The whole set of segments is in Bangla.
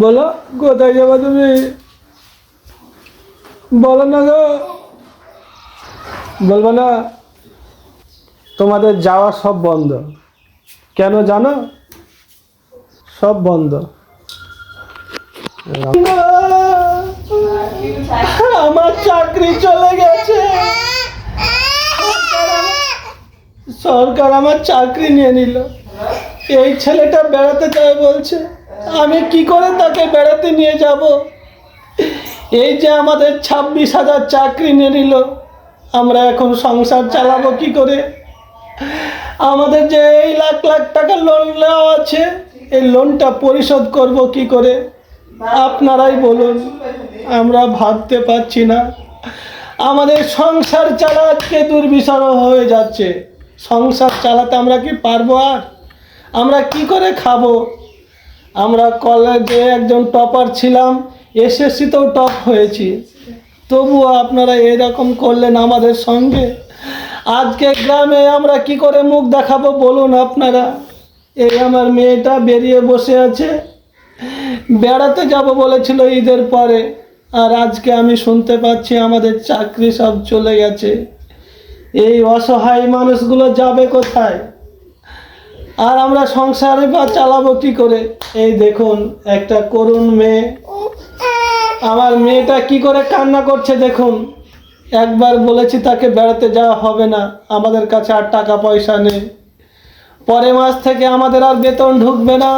বলো, কোথায় যাব তুমি? বলো না গো। বলব না। তোমাদের যাওয়া সব বন্ধ। কেন জানো? সব বন্ধ। আমার চাকরি চলে গেছে। সরকার আমার চাকরি নিয়ে নিল। এই ছেলেটা বেড়াতে যায় বলছে। আমি কি করে তাকে বেড়াতে নিয়ে যাব? এই যে আমাদের ছাব্বিশ হাজার চাকরি নিয়ে নিল, আমরা এখন সংসার চালাবো কি করে? আমাদের যে এই লাখ লাখ টাকা লোন নেওয়া আছে, এই লোনটা পরিশোধ করব কি করে? আপনারাই বলুন, আমরা ভাবতে পারছি না। আমাদের সংসার চালাতে দুর্বিষহ হয়ে যাচ্ছে। সংসার চালাতে আমরা কি পারব আর? আমরা কি করে খাব? আমরা কলেজে একজন টপার ছিলাম এসএসসিতেও টপ হয়েছি। তবুও আপনারা এরকম করলেন আমাদের সঙ্গে। আজকে গ্রামে আমরা কি করে মুখ দেখাবো বলুন আপনারা? এই আমার মেয়েটা বেরিয়ে বসে আছে। বেড়াতে যাব বলেছিল ঈদের পরে, আর আজকে আমি শুনতে পাচ্ছি আমাদের চাকরি সব চলে গেছে। এই অসহায় মানুষগুলো যাবে কোথায়? আর আমরা সংসারে বা চালাবো কি করে? এই দেখুন, একটা করুণ মেয়ে। আমার মেয়েটা কি করে কান্না করছে দেখুন। একবার বলেছি তাকে বেড়াতে যাওয়া হবে না, আমাদের কাছে আর টাকা পয়সা নেই। পরের মাস থেকে আমাদের আর বেতন ঢুকবে না।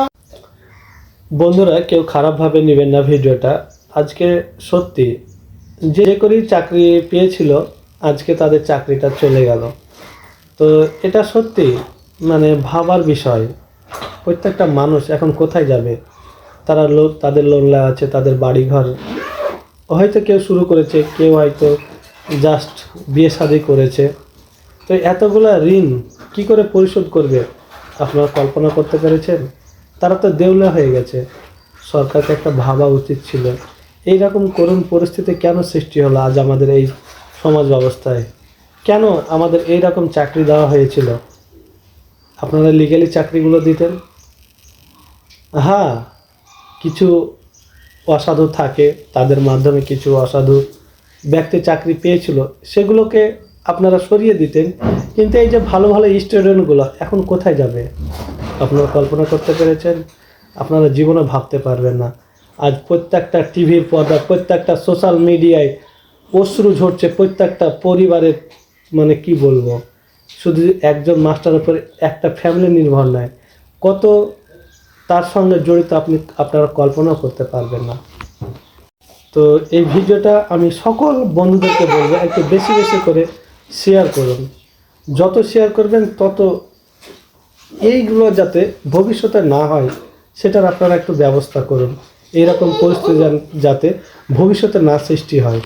বন্ধুরা, কেউ খারাপভাবে নেবেন না ভিডিওটা। আজকে সত্যি, যে করেই চাকরি পেয়েছিল, আজকে তাদের চাকরিটা চলে গেল। তো এটা সত্যি মানে ভাবার বিষয়। প্রত্যেকটা মানুষ এখন কোথায় যাবে? তারা লোক, তাদের লোন নেওয়া আছে, তাদের বাড়িঘর। হয়তো কেউ শুরু করেছে, কেউ হয়তো জাস্ট বিয়ে শাদি করেছে। তো এতগুলা ঋণ কি করে পরিশোধ করবে? আপনারা কল্পনা করতে পেরেছেন? তারা তো দেউলা হয়ে গেছে। সরকারকে একটা ভাবা উচিত ছিল। এই রকম করুণ পরিস্থিতি কেন সৃষ্টি হলো আজ আমাদের এই সমাজ ব্যবস্থায়? কেন আমাদের এই রকম চাকরি দেওয়া হয়েছিল? আপনারা লিগালি চাকরিগুলো দিতেন? হ্যাঁ কিছু অসাধু থাকে, তাদের মাধ্যমে কিছু অসাধু ব্যক্তি চাকরি পেয়েছিল, সেগুলোকে আপনারা সরিয়ে দিতেন। কিন্তু এই যে ভালো ভালো স্টুডেন্টগুলো এখন কোথায় যাবে? আপনারা কল্পনা করতে পেরেছেন? আপনারা জীবনে ভাবতে পারবেন না। আজ প্রত্যেকটা টিভির পর্দা, প্রত্যেকটা সোশ্যাল মিডিয়ায় অশ্রু ঝরছে, প্রত্যেকটা পরিবারের মানে কি বলব? শুধু একজন মাস্টারের উপরে একটা ফ্যামিলি নির্ভর নয়, কত তার সঙ্গে জড়িত আপনি, আপনারা কল্পনা করতে পারবেন না। তো এই ভিডিওটা আমি সকল বন্ধুদেরকে বলব, একটু বেশি বেশি করে শেয়ার করুন। যত শেয়ার করবেন, তত এইগুলো যাতে ভবিষ্যতে না হয়, সেটার আপনারা একটু ব্যবস্থা করুন। এইরকম পরিস্থিতি যাতে ভবিষ্যতে না সৃষ্টি হয়।